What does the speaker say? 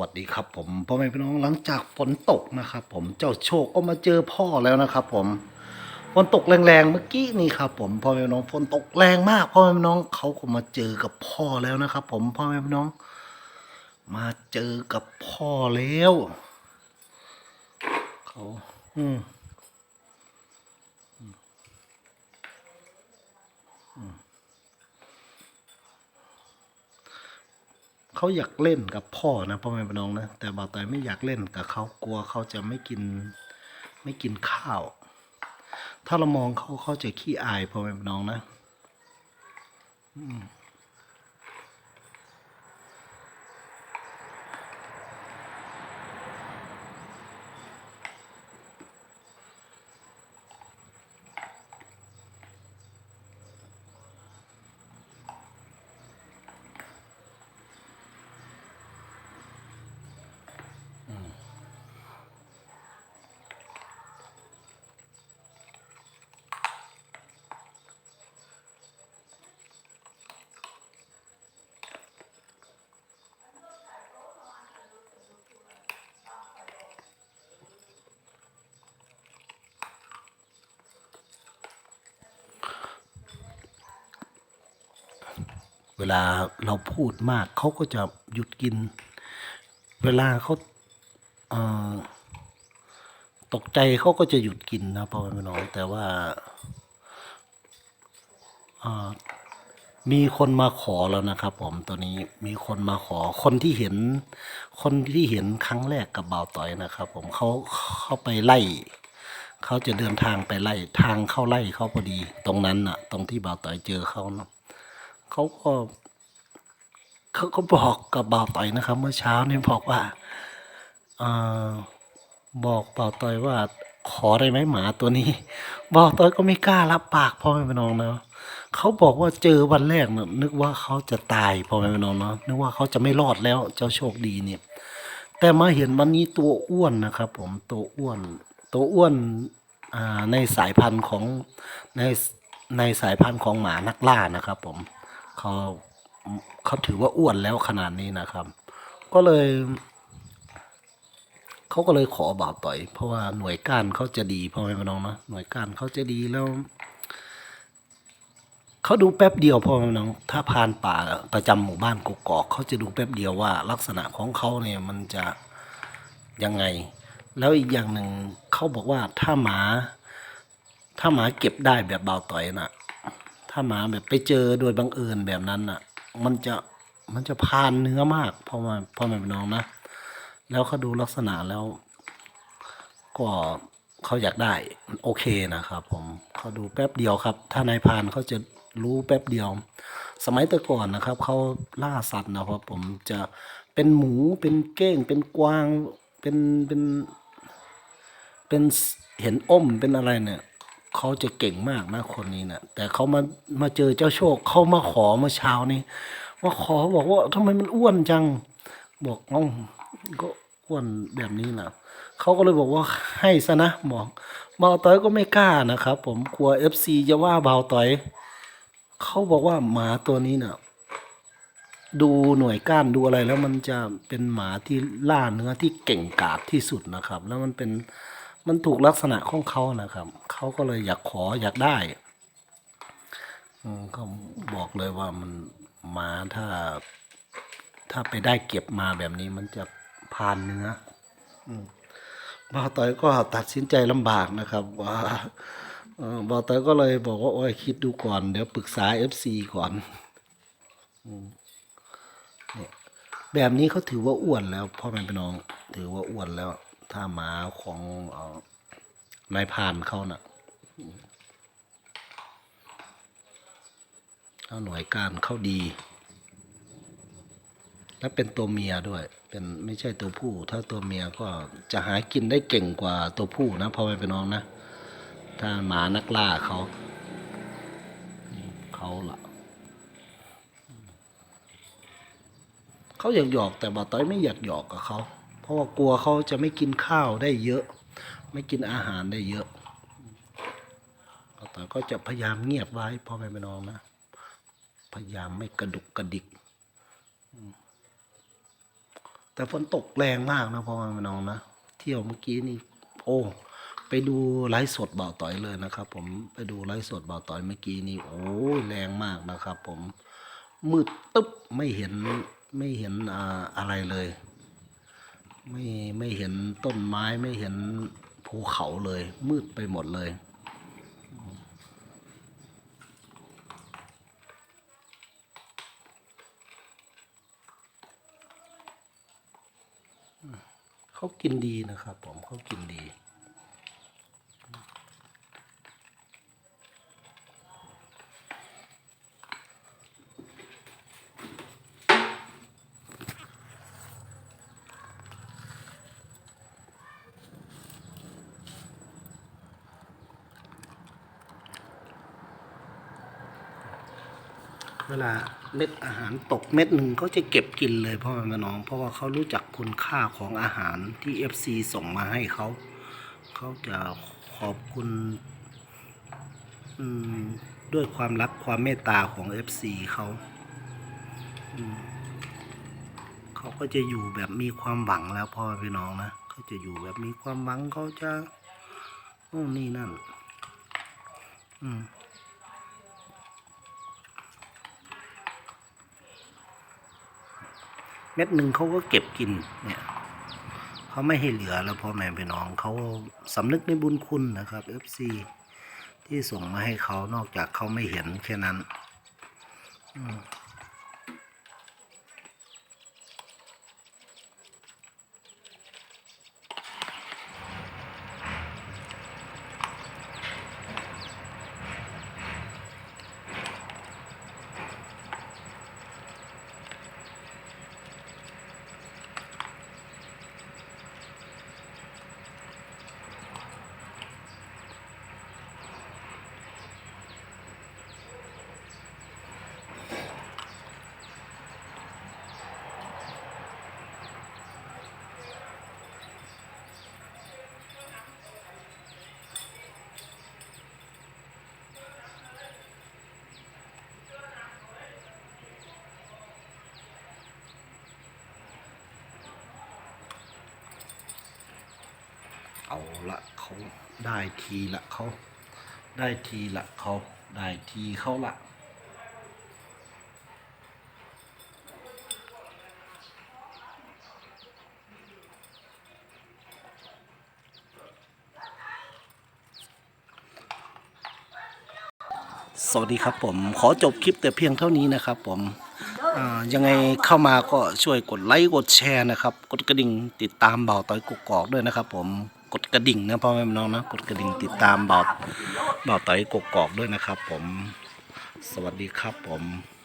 วัสดีครับผมพ่อแม่พี่น้องหลังจากฝนตกนะครับ ผมเจ้าโชคก็มาเจอพ่อแล้วนะครับ ผมฝนตกแรงๆเมื่อกี้นี่ครับ ผมพ่อแม่พี่น้องฝนตกแรงมากพ่อแม่พี่น้องเขาก็มาเจอกับพ่อแล้วนะครับ ผมพ่อแม่พี่น้อง มาเจอกับพ่อแล้วเขาอืม เขาอยากเล่นกับพ่อนะพ่อแม่พี่น้องนะแต่บ่าวตอยไม่อยากเล่นกับเขากลัวเขาจะไม่กินไม่กินข้าว ถ้าเรามองเขาเขาจะขี้อายพ่อแม่พี่น้องนะ อืม เวลาเราพูดมากเขาก็จะหยุดกิน เวลาเขาเอ่อตกใจเขาก็จะหยุดกินนะพ่อแม่พี่น้องแต่ว่ามีคนมาขอแล้วนะครับ ผมตอนนี้มีคนมาขอคนที่เห็น คนที่เห็นครั้งแรกกับบ่าวต่อยนะครับ ผมเขาเข้าไปไล่เขาจะเดินทางไปไล่ทางเข้าไล่เขาพอดี ตรงนั้นน่ะ ตรงที่บ่าวต่อยเจอเขานะ เขาก็เขาก็บอกกับบ่าวต่อยนะครับ เมื่อเช้านี่บอกว่าเอ่อบอกบ่าวต่อยว่า ขอได้ไหมหมาตัวนี้บ่าวต่อยก็ไม่กล้ารับปากพ่อแม่พี่น้องนะเขาบอกว่าเจอวันแรกเนี่ยนึกว่าเขาจะตายพ่อแม่พี่น้องเนาะนึกว่าเขาจะไม่รอดแล้วเจ้าโชคดีเนี่ย แต่มาเห็นวันนี้ตัวอ้วนนะครับ ผมตัวอ้วน ตัวอ้วนอ่าในสายพันธุ์ของในในสายพันธุ์ของหมานักล่านะครับ ผม เขาเขาถือว่าอ้วนแล้วขนาดนี้นะครับ ก็เลยเขาก็เลยขอบ่าวต่อย เพราะว่าหน่วยก้านเขาจะดีพ่อแม่พี่น้องนะหน่วยก้านเขาจะดีแล้วเขาดูแป๊บเดียวพ่อแม่พี่น้อง ถ้าผ่านป่าประจำหมู่บ้านกกอกเขาจะดูแป๊บเดียวว่า ลักษณะของเขาเนี่ยมันจะยังไง แล้วอีกอย่างหนึ่งเขาบอกว่าถ้าหมา ถ้าหมาเก็บได้แบบเบาวต่อยน่ะ ถ้าหมาแบบไปเจอโดยบังเอิญแบบนั้นน่ะ มันจะมันจะพานเนื้อมากพ่อมาพ่อแม่พี่น้องนะ แล้วเขาดูลักษณะแล้ว ก็เขาอยากได้โอเคนะครับ ผมเขาดูแป๊บเดียวครับ ถ้านายพานเขาจะรู้แป๊บเดียว สมัยแต่ก่อนนะครับเขาล่าสัตว์นะครับ ผมจะเป็นหมูเป็นเก้ง เป็นกวางเป็นเป็น เป็นเห็นอ้มเป็นอะไรเนี่ย เขาจะเก่งมากนะคนนี้นะแต่เขามามาเจอเจ้าโชคเขามาขอเมื่อเช้านี้มาขอบอกว่าทำไมมันอ้วนจัง บอกเอ้าก็อ้วนแบบนี้นะเขาก็เลยบอกว่าให้ซะนะบอกเบาต้อยก็ไม่กล้านะครับ ผมกลัวเอฟซีจะว่าเบาต้อยเขาบอกว่าหมาตัวนี้น่ะดูหน่วยก้านดูอะไรแล้วมันจะเป็นหมาที่ล่าเนื้อที่เก่งกาจที่สุดนะครับ แล้วมันเป็น มันถูกลักษณะของเขานะครับ เขาก็เลยอยากขออยากได้ก็บอกเลยว่ามันหมาถ้า ถ้าไปได้เก็บมาแบบนี้มันจะพานเนื้อบ่าวต้อยก็ตัดสินใจลำบากนะครับ ว่าบ่าวต้อยก็เลยบอกว่าโอ้ยคิดดูก่อน เดี๋ยวปรึกษาเอฟซีก่อนแบบนี้เขาถือว่าอ้วนแล้วพ่อแม่พี่น้อง ถือว่าอ้วนแล้ว ถ้าหมาของนายพานเขานะ่ะถ้าหน่วยการเขาดี และเป็นตัวเมียด้วย เป็นไม่ใช่ตัวผู้ ถ้าตัวเมียก็จะหากินได้เก่งกว่าตัวผู้นะพ่อแม่พี่น้องนะ ถ้าหมานักล่าเขาเขาละเขาอยากหยอกแต่บาต้อยไม่อยากหยอกกับเขา เพราะว่ากลัวเขาจะไม่กินข้าวได้เยอะ ไม่กินอาหารได้เยอะบ่าวต้อก็จะพยายามเงียบไว้พ่อแม่พี่น้องนะ พยายามไม่กระดุกกระดิก แต่ฝนตกแรงมากนะพ่อแม่พี่น้องนะ เที่ยวเมื่อกี้นี่ โอ้ไปดูไลฟ์สดบ่าวต่อยเลยนะครับ ผมไปดูไลฟ์สดบ่าวต่อยเมื่อกี้นี่โอ้แรงมากนะครับ ผมมืดตึ๊บไม่เห็นไม่เห็นอะไรเลย ไม่ไม่เห็นต้นไม้ไม่เห็นภูเขาเลย มืดไปหมดเลย เขากินดีนะครับผมเขากินดี เวลาเม็ดอาหารตกเม็ดหนึ่งเขาจะเก็บกินเลยพ่อแม่น้อง เพราะว่าเขารู้จักคุณค่าของอาหารที่ FC ส่งมาให้เขาเขาจะขอบคุณด้วยความรักความเมตตาของ FC เขาเขาก็จะอยู่แบบมีความหวังแล้วพ่อแม่พี่น้องนะเขาจะอยู่แบบมีความหวังเขาจะโน่นนี่นั่น อืม เม็ดหนึ่งเขาก็เก็บกินเนี่ยเขาไม่ให้เหลือแล้วพ่อแม่พี่น้องเขาสำนึกในบุญคุณนะครับ FC ที่ส่งมาให้เขานอกจากเขาไม่เห็นแค่นั้น อืม เอาละเขาได้ทีละเขาได้ทีละเขาได้ทีเขาละสวัสดีครับผมขอจบคลิปแต่เพียงเท่านี้นะครับผมยังไงเข้ามาก็ช่วยกดไลค์กดแชร์นะครับ กดกระดิ่งติดตามเบาต้อยกกอกด้วยนะครับผม กดกระดิ่งนะพ่อแม่น้องนะกดกระดิ่งติดตามเบาเบาต้อยกกอกด้วยนะครับ ผม สวัสดีครับผม